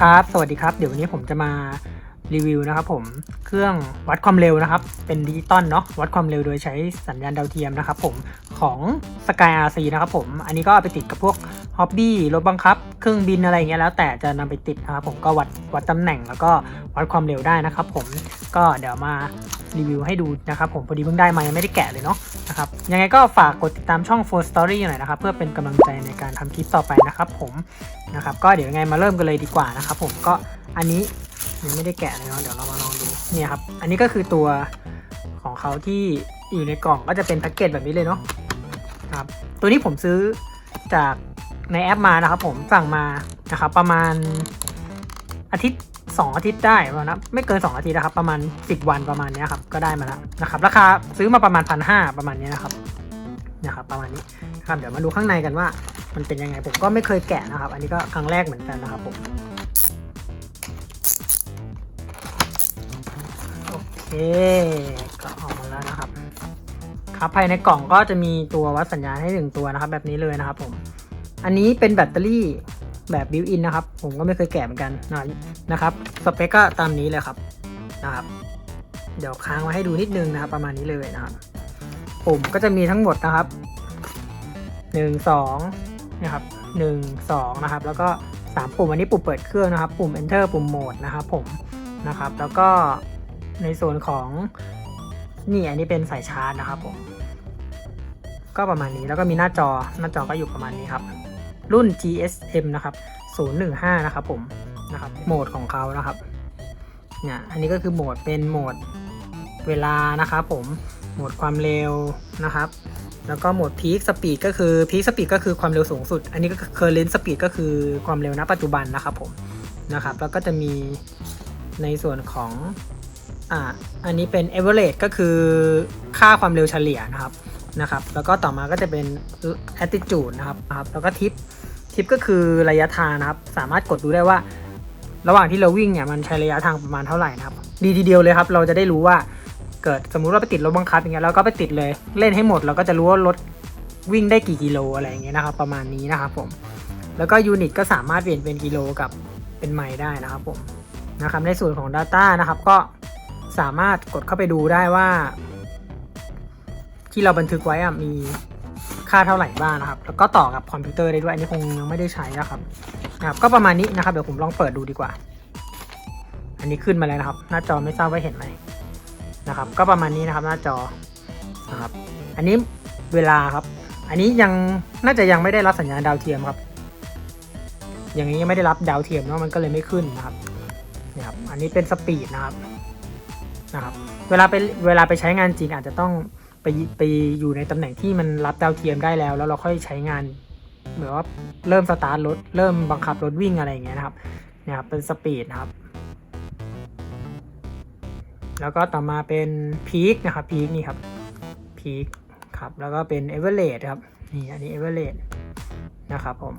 ครับ สวัสดีครับ เดี๋ยววันนี้ผมจะมารีวิวนะครับผม เครื่องวัดความเร็วนะครับ เป็นดิจิตอลเนาะ วัดความเร็วโดยใช้สัญญาณดาวเทียมนะครับผม ของ Sky RC นะครับผม อันนี้ก็เอาไปติดกับพวกฮอบบี้ รถบังคับ เครื่องบินอะไรเงี้ยแล้วแต่จะนำไปติดนะครับผม ก็วัดวัดตำแหน่งแล้วก็วัดความเร็วได้นะครับผม ก็เดี๋ยวมารีวิวให้ดูนะครับผม พอดีเพิ่งได้มายังไม่ได้แกะเลยเนาะ นะครับ ยังไงก็ฝากกดติดตามช่อง4 Story หน่อยนะครับ เพื่อเป็นกำลังใจในการทำคลิปต่อไปนะครับผมนะครับ ก็เดี๋ยวยังไงมาเริ่มกันเลยดีกว่านะครับผมก็อันนี้ยังไม่ได้แกะเลยเนาะเดี๋ยวเรามาลองดูเนี่ยครับ อันนี้ก็คือตัวของเขาที่อยู่ในกล่องก็จะเป็นแพ็กเกจแบบนี้เลยเนาะครับตัวนี้ผมซื้อจากในแอปมานะครับ ผมสั่งมานะครับ ประมาณอาทิตย์ 2 อาทิตย์ได้ประมาณนะไม่เกิน 2 อาทิตย์นะครับ ประมาณ 10 วันประมาณนี้ครับก็ได้มาแล้วนะครับราคาซื้อมาประมาณพันห้าประมาณนี้นะครับนะครับประมาณนี้ครับเดี๋ยวมาดูข้างในกันว่า มันเป็นยังไงผมก็ไม่เคยแกะนะครับ อันนี้ก็ครั้งแรกเหมือนกันนะครับผมโอเคก็ออกมาแล้วนะครับ ครับภายในกล่องก็จะมีตัววัดสัญญาณให้หนึ่งตัวนะครับ แบบนี้เลยนะครับผมอันนี้เป็นแบตเตอรี่ แบบบิวอินนะครับ ผมก็ไม่เคยแกะเหมือนกันนะนะครับ สเปคก็ตามนี้เลยครับนะครับ เดี๋ยวค้างไว้ให้ดูนิดนึงนะครับ ประมาณนี้เลยนะครับ ปุ่มก็จะมีทั้งหมดนะครับหนึ่งสองนะครับหนึ่งสองนะครับ แล้วก็สามปุ่มอันนี้ปุ่มเปิดเครื่องนะครับ ปุ่ม enter ปุ่มโหมดนะครับ ผมนะครับ แล้วก็ในส่วนของนี่อันนี้เป็นสายชาร์จนะครับผม ก็ประมาณนี้แล้วก็มีหน้าจอหน้าจอก็อยู่ประมาณนี้ครับ รุ่น GSM นะครับ 015 นะครับผมนะครับโหมดของเขานะครับเนี่ยอันนี้ก็คือโหมดเป็นโหมดเวลานะครับผมโหมดความเร็วนะครับ แล้วก็โหมดพีคสปีดก็คือพีคสปีดก็คือความเร็วสูงสุด อันนี้ก็คือเคอร์เรนต์สปีดก็คือความเร็วณปัจจุบันนะครับผมนะครับ แล้วก็จะมีในส่วนของอ่าอันนี้เป็น average ก็คือค่าความเร็วเฉลี่ยนะครับนะครับ แล้วก็ต่อมาก็จะเป็น attitude นะครับนะครับแล้วก็ทิปิปก็คือระยะทางนะครับ สามารถกดดูได้ว่า ระหว่างที่เราวิ่งเนี่ยมันใช้ระยะทางประมาณเท่าไหร่นะครับ ดีทีเดียวเลยครับ เราจะได้รู้ว่าเกิดสมมุติเราไปติดรถบังคับอย่างเงี้ยเราก็ไปติดเลยเล่นให้หมดเราก็จะรู้ว่ารถวิ่งได้กี่กิโลอะไรอย่างเงี้ยนะครับ ประมาณนี้นะครับผมแล้วก็ยูนิตก็สามารถเปลี่ยนเป็นกิโลกับเป็นไมล์ได้นะครับผมนะครับในส่วนของ Data นะครับก็สามารถกดเข้าไปดูได้ว่า ที่เราบันทึกไว้อะมี ค่าเท่าไหร่บ้างนะครับ แล้วก็ต่อกับคอมพิวเตอร์ได้ด้วย อันนี้คงยังไม่ได้ใช้นะครับนะครับ ก็ประมาณนี้นะครับ เดี๋ยวผมลองเปิดดูดีกว่า อันนี้ขึ้นมาแล้วนะครับ หน้าจอไม่ทราบว่าเห็นไหมนะครับ ก็ประมาณนี้นะครับ หน้าจอนะครับ อันนี้เวลาครับ อันนี้ยังน่าจะยังไม่ได้รับสัญญาณดาวเทียมครับ อย่างนี้ยังไม่ได้รับดาวเทียมเนาะมันก็เลยไม่ขึ้นนะครับนี่ครับ อันนี้เป็นสปีดนะครับนะครับ เวลาไปเวลาไปใช้งานจริงอาจจะต้อง ไปไปอยู่ในตำแหน่งที่มันรับดาวเทียมได้แล้ว แล้วเราค่อยใช้งานเหมือนว่าเริ่มสตาร์ทรถเริ่มบังคับรถวิ่งอะไรอย่างเงี้ยนะครับเนี่ยครับเป็นสปีดนะครับ แล้วก็ต่อมาเป็นพีคนะครับพีคนี่ครับพีคครับแล้วก็เป็นเอเวอเรสครับนี่อันนี้เอเวอเรสนะครับผม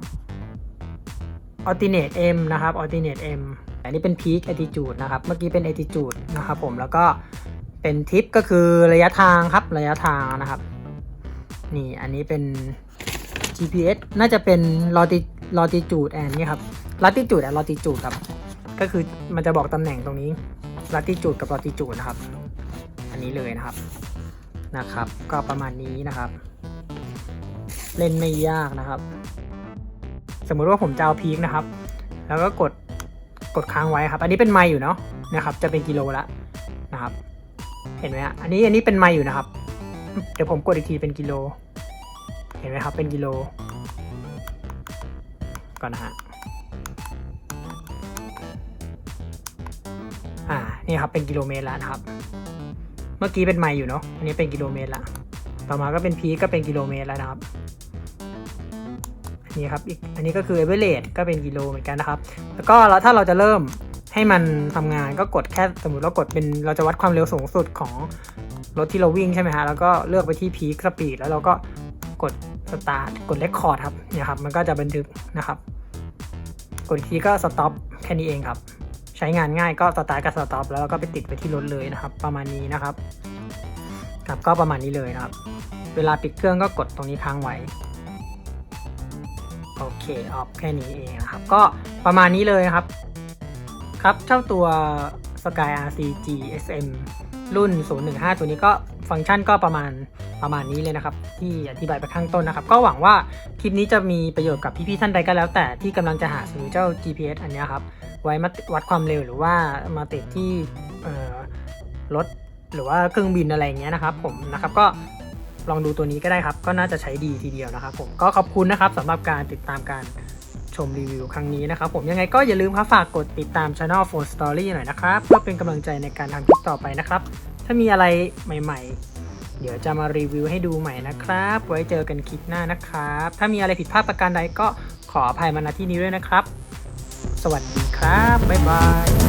อ l ติเนตเอ็มนะครับอ l ติเนตเอ็มอันนี้เป็นพีค a อ t i จูดนะครับ เมื่อกี้เป็น a อ t i จูดนะครับผม แล้วก็ เป็นทิปก็คือระยะทางครับระยะทางนะครับ นี่อันนี้เป็น GPS น่าจะเป็น longitude and นี่ครับ latitude and longitude ครับ ก็คือมันจะบอกตำแหน่งตรงนี้ลัติจูดกับลอติจูดนะครับ อันนี้เลยนะครับนะครับ ก็ประมาณนี้นะครับ เล่นไม่ยากนะครับ สมมุติว่าผมจะเอาพีคนะครับ แล้วก็กดกดค้างไว้ครับ อันนี้เป็นไมล์อยู่เนาะนะครับ จะเป็นกิโลละนะครับ เห็นไหมฮะอันนี้อันนี้เป็นไมล์อยู่นะครับ เดี๋ยวผมกดอีกทีเป็นกิโล เห็นไหมครับเป็นกิโล ก่อนนะฮะอ่านี่ครับเป็นกิโลเมตรแล้วนะครับ เมื่อกี้เป็นไมล์อยู่เนาะอันนี้เป็นกิโลเมตรละต่อมาก็เป็นพีก็เป็นกิโลเมตรแล้วนะครับอันนี้ครับอีกอันนี้ก็คือเอเวอเรสก็เป็นกิโลเหมือนกันนะครับ แล้วก็เราถ้าเราจะเริ่ม ให้มันทำงานก็กดแค่สมมติเรากดเป็นเราจะวัดความเร็วสูงสุดของรถที่เราวิ่งใช่ไหมฮะแล้วก็เลือกไปที่พีคสปีดแล้วเราก็กดสตาร์ทกดเลคคอร์ดครับเนี่ยครับมันก็จะบันทึกนะครับ กดอีกทีก็สต็อปแค่นี้เองครับ ใช้งานง่ายก็สตาร์ทกับสต็อปแล้วก็ไปติดไปที่รถเลยนะครับ ประมาณนี้นะครับครับก็ประมาณนี้เลยนะครับ เวลาปิดเครื่องก็กดตรงนี้ค้างไว้โอเคออฟแค่นี้เองนะครับ ก็ประมาณนี้เลยนะครับ ครับ เจ้าตัว Sky RC GSM รุ่น 015 ตัวนี้ก็ฟังก์ชันก็ประมาณประมาณนี้เลยนะครับ ที่อธิบายไปข้างต้นนะครับ ก็หวังว่าคลิปนี้จะมีประโยชน์กับพี่ๆท่านใดก็แล้ว แต่ที่กำลังจะหาซื้อเจ้า GPS อันนี้ครับ ไว้มาวัดความเร็วหรือว่ามาติดที่รถหรือว่าเครื่องบินอะไรอย่างเงี้ยนะครับ ผมนะครับก็ลองดูตัวนี้ก็ได้ครับ ก็น่าจะใช้ดีทีเดียวนะครับ ผมก็ขอบคุณนะครับสำหรับการติดตามการ ชมรีวิวครั้งนี้นะครับผมยังไงก็อย่าลืมครับฝากกดติดตาม Channel 4 Story หน่อยนะครับ เพื่อเป็นกำลังใจในการทำคลิปต่อไปนะครับ ถ้ามีอะไรใหม่ ๆ เดี๋ยวจะมารีวิวให้ดูใหม่นะครับ ไว้เจอกันคลิปหน้านะครับ ถ้ามีอะไรผิดพลาดประการใดก็ขออภัยมาณที่นี้ด้วยนะครับ สวัสดีครับบ๊ายบาย